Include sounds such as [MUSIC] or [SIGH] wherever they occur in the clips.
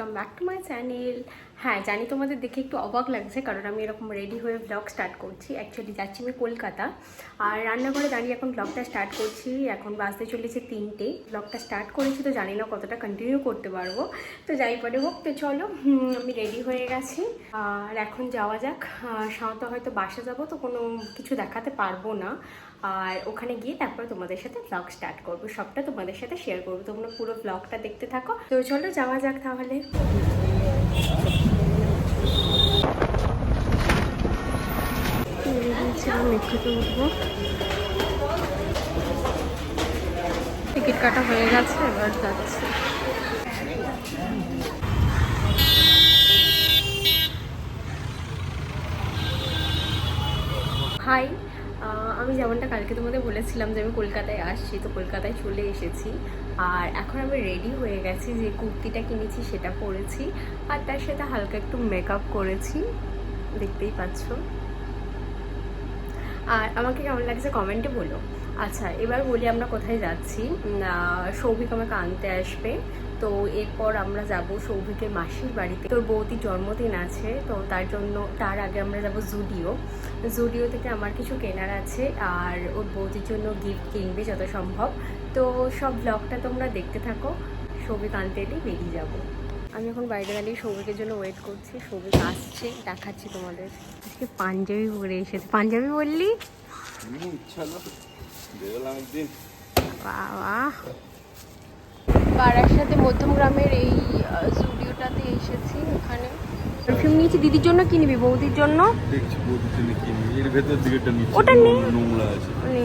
Come back to my channel হ্যাঁ জানি তোমাদের দেখে একটু অবাক লাগছে কারণ আমি এরকম রেডি হয়ে ব্লগ স্টার্ট করছি। অ্যাকচুয়ালি যাচ্ছি আমি কলকাতা। আর রান্নাঘরে দাঁড়িয়ে এখন ব্লগটা স্টার্ট করছি। এখন বাসতে চলেছে তিনটে। ব্লগটা স্টার্ট করেছি তো জানি না কতটা কন্টিনিউ করতে পারব। তো যাই পরে হোক, তো চলো আমি রেডি হয়ে গেছি। আর এখন যাওয়া যাক। সাঁওতা হয়তো বাসা যাব তো কোনো কিছু দেখাতে পারব না। আর ওখানে গিয়ে তারপরে তোমাদের সাথে ব্লগ স্টার্ট করব। সবটা তোমাদের সাথে শেয়ার করব। তোমরা পুরো ব্লগটা দেখতে থাকো। তো চলো যাওয়া যাক তাহলে। মেট্রোতে উঠবো। টিকিট কাটা হয়ে গেছে, এবার যাচ্ছি। হাই আমি যেমনটা কালকে তোমাদের বলেছিলাম যে আমি কলকাতায় আসছি, তো কলকাতায় চলে এসেছি। আর এখন আমি রেডি হয়ে গেছি যে কুর্তিটা কিনেছি, সেটা পরেছি। আর তার সাথে হালকা একটু মেকআপ করেছি। দেখতেই পাচ্ছ। আর আমাকে কেমন লাগছে কমেন্টে বলো। আচ্ছা এবার বলি আমরা কোথায় যাচ্ছি। সৌভিক আমাকে আনতে আসবে। তো এরপর আমরা যাব সৌভিকের মাসির বাড়িতে। তোর বৌদির জন্মদিন আছে, তো তার জন্য, তার আগে আমরা যাব জুডিও জুডিও থেকে আমার কিছু কেনার আছে, আর ওর বৌদির জন্য গিফট কিনবে যত সম্ভব। তো সব ব্লগটা তোমরা দেখতে থাকো। সৌভিক আনতে এলেই বেরিয়ে যাব। আমি এখন বাইরে দাঁড়িয়ে সৌভিকের জন্য ওয়েট করছি। সৌভিক আসছে দেখাচ্ছি তোমাদের। আজকে পাঞ্জাবি পরে এসেছে। পাঞ্জাবি বললি পাড়ার সাথে এই স্টুডিওটাতে এসেছি পারফিউম নিয়েছি দিদির জন্য কিনিবি বৌদির জন্য? দেখছি বৌদির জন্য কিনি এর ভেতর দিকেটা নিচে ওটা নে। নোংরা আছে। মানে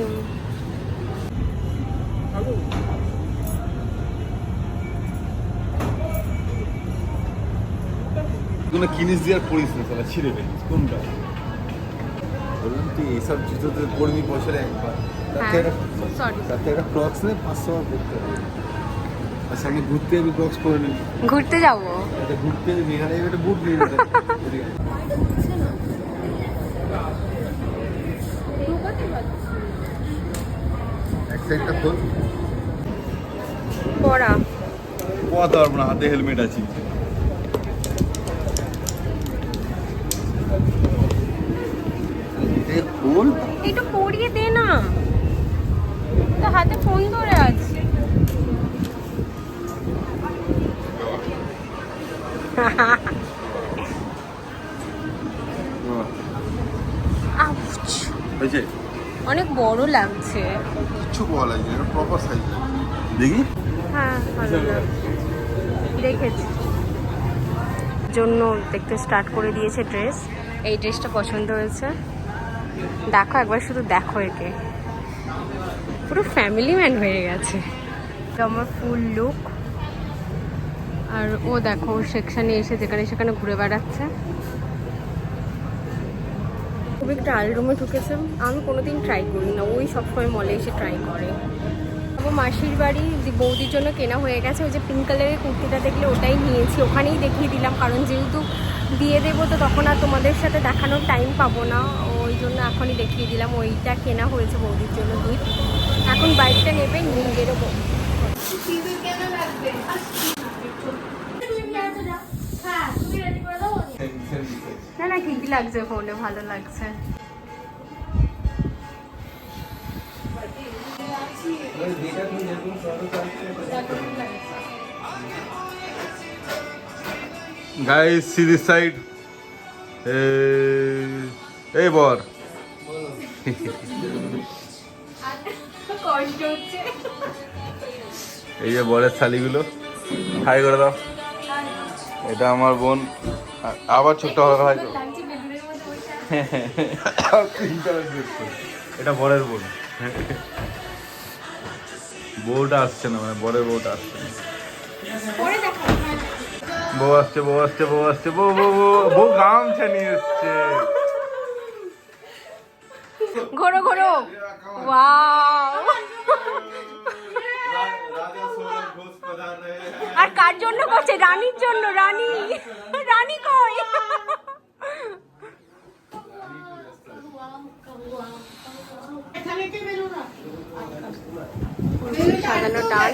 কোনো কিনিস দিয়ে আর পড়িস না তাহলে ছিঁড়ে ফেলিস। কোনটা? বললাম তুই এইসব জুতোতে পড়বি বছরে একবার তাতে একটা ক্রক্স নে পাঁচশো পড়তে হবে। আর সামনে ঘুরতে যাবি ক্রক্স পরে নিবি। ঘুরতে যাব। একটা ঘুরতে যাবি এখানে একটা বুট নিয়ে। এক সাইডটা খোল। পড়া। পারব না হাতে হেলমেট আছে। অনেক বড় লাগছে। কিচ্ছু বলা লাগছে এটা প্রপার সাইজ দেখি। হ্যাঁ ভালো দেখেছি। জন্য দেখতে স্টার্ট করে দিয়েছে ড্রেস এই ড্রেসটা পছন্দ হয়েছে। দেখো একবার শুধু দেখো একে। পুরো ফ্যামিলি ম্যান হয়ে গেছে। আমার ফুল লুক আর ও দেখো সেকশানে এসে যেখানে সেখানে ঘুরে বেড়াচ্ছে। খুব একটা আলরুমে ঢুকেছে। আমি কোনোদিন ট্রাই করি না। ওই সবসময় মলে এসে ট্রাই করে। আমার মাসির বাড়ি দি- বৌদির জন্য কেনা হয়ে গেছে ওই যে পিঙ্ক কালারের কুর্তিটা দেখলে ওটাই নিয়েছি। ওখানেই দেখিয়ে দিলাম কারণ যেহেতু দিয়ে দেবো তো তখন আর তোমাদের সাথে দেখানোর টাইম পাবো না। ওই জন্য এখনই দেখিয়ে দিলাম ওইটা কেনা হয়েছে বৌদির জন্য গিফট এখন বাইকটা নেবে নিয়ে বেরোবো। না না ঠিকই লাগছে ফোনে ভালো লাগছে। গাইস সি দিস সাইড এই বর কষ্ট এই যে বরের শালিগুলো। হাই করে দাও। এটা আমার বোন। আবার ছোট্ট ওইটা এটা বরের বোন। বউটা আসছে না মানে বরের বউটা আসছে না। বউ আসছে বউ আসছে বউ আসছে বউ বউ বউ বউ গামছা নিয়ে এসছে। ঘোরো ঘোরো। ওয়াও। কার জন্য করছে? রানীর জন্য রানী। রানী কই? সাজানো টান।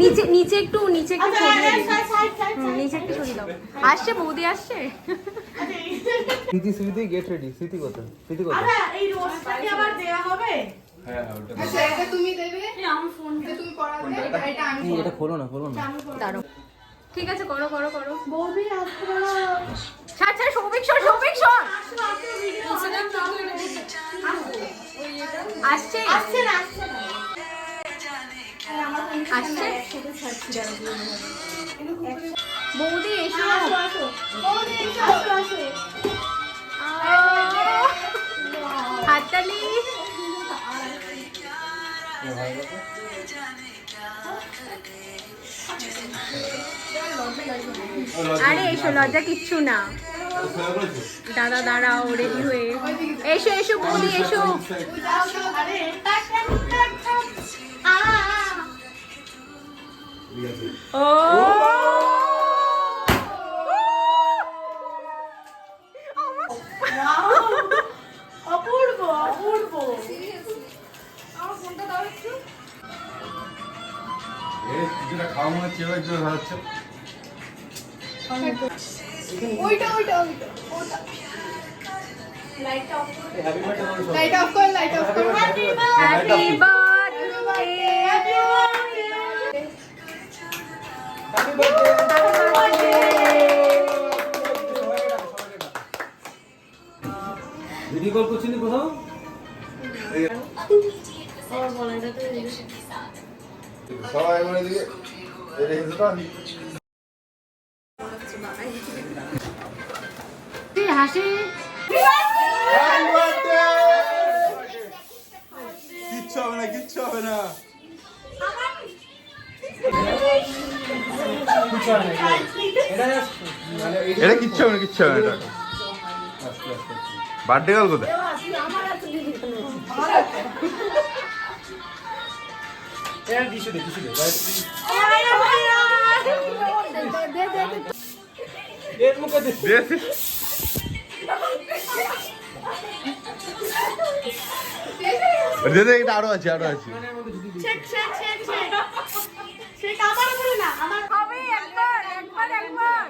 নিচে নিচে একটু নিচে একটু সরিয়ে দিন। নিচে একটু সরিয়ে দাও। আসছে বৌদি আসছে। স্মৃতি স্মৃতি গেট রেডি স্মৃতি কোথায়? এই রোজটা কি আবার দেয়া হবে? হ্যাঁ ওটা আচ্ছা তুমি দেবে? আমার ফোনটা তুমি করাবে? এটা এটা আমি এটা খোলো না খোলো না। দাঁড়ো ঠিক আছে করো করো করো। বৌদি আসবে ছাড় ছাড় সৌভিক সর সৌভিক সর। আসছে? আসছে না আসছে বৌদি এসো বৌদি এসো আরে এসো লজ্জা কিচ্ছু না। দাদা দাঁড়াও রেডি হয়ে। এসো এসো বৌদি এসো। ও! কিছুটা খাওয়া মনে হচ্ছে এবার জোর হচ্ছে ওইটা ওইটা ওইটা ওটা। লাইটটা অফ করে লাইট অফ কর লাইট অফ কর। Happy happy birthday video call করছিলি কোথাও? সবাই মানে দিকে হাসি। কিচ্ছু হবে না কিচ্ছু হবে না। এটা কিচ্ছু হবে না কিচ্ছু হবে না বার্থডে কাল কোথায়? টিস্যু দে টিস্যু দে এর মুখে দে দে দে এটা আরও আছে আরও আছে। শেক শেক আমার বলে না আমার হবে একবার একবার একবার।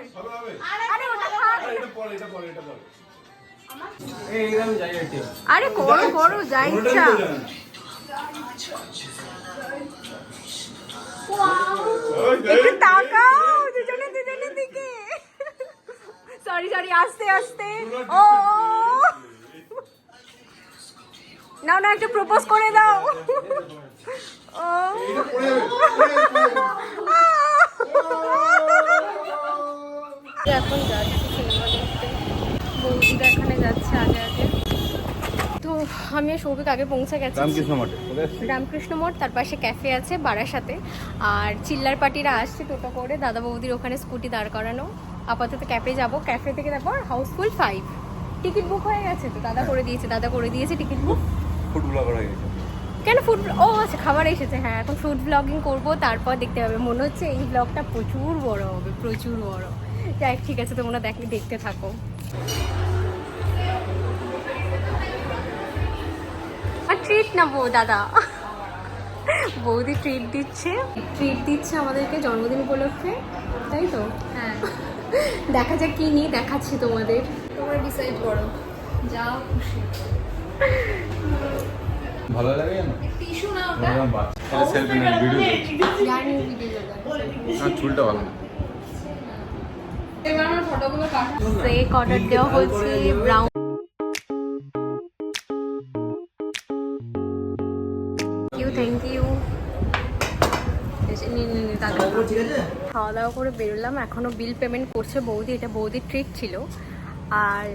আরে ওটা থাক এটা পরে এটা পরে এটা পরে এই এই আমি যাই একটু আরে করো করো যা ইচ্ছা। একটু তাকাও দুজনে দুজনের দিকে। সরি সরি আস্তে আস্তে। ও নাও না একটু প্রপোজ করে দাও। ও এখন যাচ্ছি সিনেমা দেখতে। বৌদিদা এখানে যাচ্ছে আগে আগে। আমি আর সৌভিক আগে পৌঁছে গেছি। রামকৃষ্ণ মঠে। তার পাশে ক্যাফে আছে বারাসাতে। আর চিল্লার পার্টিরা আসছে টোটো করে দাদা বৌদির ওখানে স্কুটি দাঁড় করানো। আপাতত ক্যাফে যাব। ক্যাফে থেকে তারপর হাউসফুল ফাইভ। টিকিট বুক হয়ে গেছে তো দাদা করে দিয়েছে দাদা করে দিয়েছে টিকিট বুক। ফুড ব্লগার হয়ে গেছে। কেন ফুড ও আচ্ছা খাবার এসেছে হ্যাঁ এখন ফুড ব্লগিং করব তারপর দেখতে হবে মনে হচ্ছে এই ব্লগটা প্রচুর বড় হবে প্রচুর বড়। যাই ঠিক আছে তোমরা দেখ দেখতে থাকো। ট্রিট না বউ দাদা? বৌদি ট্রিট দিচ্ছে। ট্রিট দিচ্ছে আমাদেরকে জন্মদিন উপলক্ষে তাই তো? হ্যাঁ। দেখা যাক কি নিয়ে দেখাচ্ছি তোমাদের। তোমরা ডিসাইড করো। যা খুশি। ভালো লাগে না টিস্যু না ওটা সেলফি নেন ভিডিও জানি ভিডিও না চুলটা ভালো না। এবার খাওয়া দাওয়া করে বেরোলাম। এখনও বিল পেমেন্ট করছে বৌদি এটা বৌদির ট্রিট ছিল। আর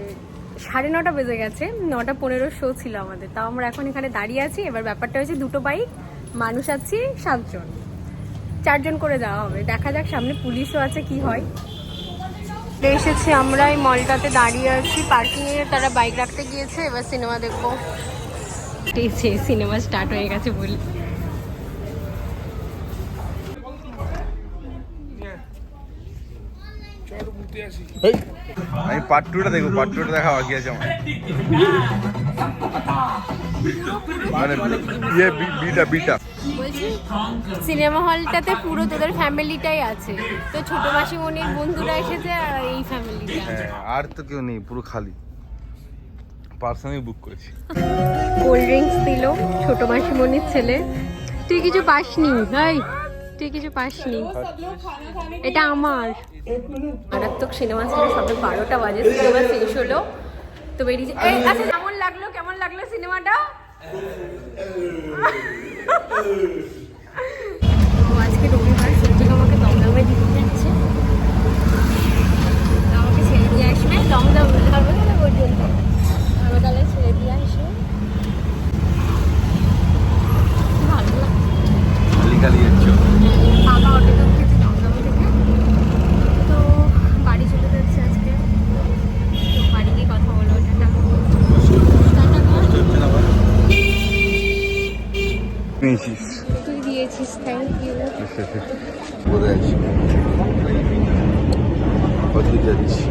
সাড়ে নটা বেজে গেছে নটা পনেরো শো ছিল আমাদের। তাও আমরা এখন এখানে দাঁড়িয়ে আছি। এবার ব্যাপারটা হচ্ছে দুটো বাইক মানুষ আছি সাতজন। চারজন করে যাওয়া হবে। দেখা যাক সামনে পুলিশও আছে কি হয়। এসেছি আমরা এই মলটাতে দাঁড়িয়ে আছি। পার্কিং এ তারা বাইক রাখতে গিয়েছে এবার সিনেমা দেখব। সিনেমা স্টার্ট হয়ে গেছে বলি। আমি পার্ট টুটা দেখব পার্ট টুটা দেখা বাকি আছে আমার। মানে ইয়ে বিটা বিটা। সিনেমা হলটাতে পুরো তোদের ফ্যামিলিটাই আছে। তো ছোট মাসিমণির বন্ধুরা এসেছে আর এই ফ্যামিলিটা। হ্যাঁ আর তো কেউ নেই পুরো খালি। পার্সোনালি বুক করেছি। কোল্ড ড্রিঙ্কস দিল ছোট মাসিমণির ছেলে। তুই কিছু পাসনি? ভাই তুই কিছু পাসনি? এটা আমার। মারাত্মক সিনেমা ছিল সবে বারোটা বাজে সিনেমা শেষ হলো। তো বেরিয়েছে। এই, আচ্ছা কেমন লাগল? কেমন লাগল সিনেমাটা [LAUGHS] তো আজকে রবিবার সূর্যিক আমাকে দমদমে দিতে যাচ্ছে তো আমাকে ছেড়ে দিয়ে আসবে দমদম ধর্মতলা পর্যন্ত ধর্মতলায় ছেড়ে দিয়ে আসবে ভালো লাগে খালি খালি যাচ্ছ বাবা অটোতে উঠেছে দমদম থেকে তো বাড়ি চলে যাচ্ছে আজকে তো বাড়ি গিয়ে কথা বলো টাটা টাটা কর। নিয়েছিস। তুই দিয়েছিস থ্যাংক ইউ বলে আছি কত যাচ্ছি?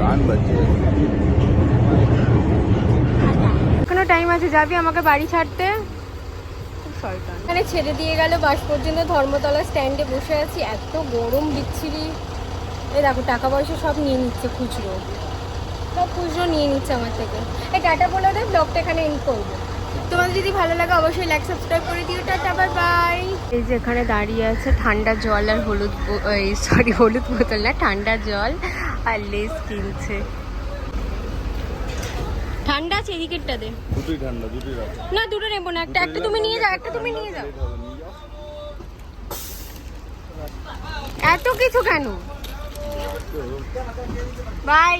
গান বাজছে। এখনও টাইম আছে যাবি আমাকে বাড়ি ছাড়তে? এখানে ছেড়ে দিয়ে গেল বাস পর্যন্ত ধর্মতলা স্ট্যান্ডে বসে আছি। এত গরম বিচ্ছিরি। এই দেখো টাকা পয়সা সব নিয়ে নিচ্ছে খুচরো। সব খুচরো নিয়ে নিচ্ছে আমার থেকে। এই টাটা বলে দেয় ব্লগটা এখানে এন্ড করব। তোমাদের যদি ভালো লাগে অবশ্যই লাইক সাবস্ক্রাইব করে দিও। টাটা বাই বাই এই যে এখানে দাঁড়িয়ে আছে ঠান্ডা জল আর হলুদ এই সরি হলুদ বোতল না ঠান্ডা জল আর লেস কিনছে। ঠান্ডা আছে এদিকেরটা দে। দুটোই ঠান্ডা দুটোই রাখ না দুটো নেব না একটা একটা তুমি নিয়ে যাও একটা তুমি নিয়ে যাও। এত কিছু কেন? বাই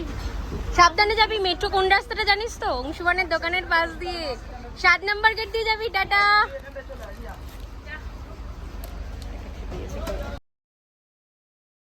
সাবধানে যাবি, মেট্রো কোন রাস্তাটা জানিস তো? অংশুমানের দোকানের পাশ দিয়ে। সাত নাম্বার গেট দিয়ে যাবি, টাটা।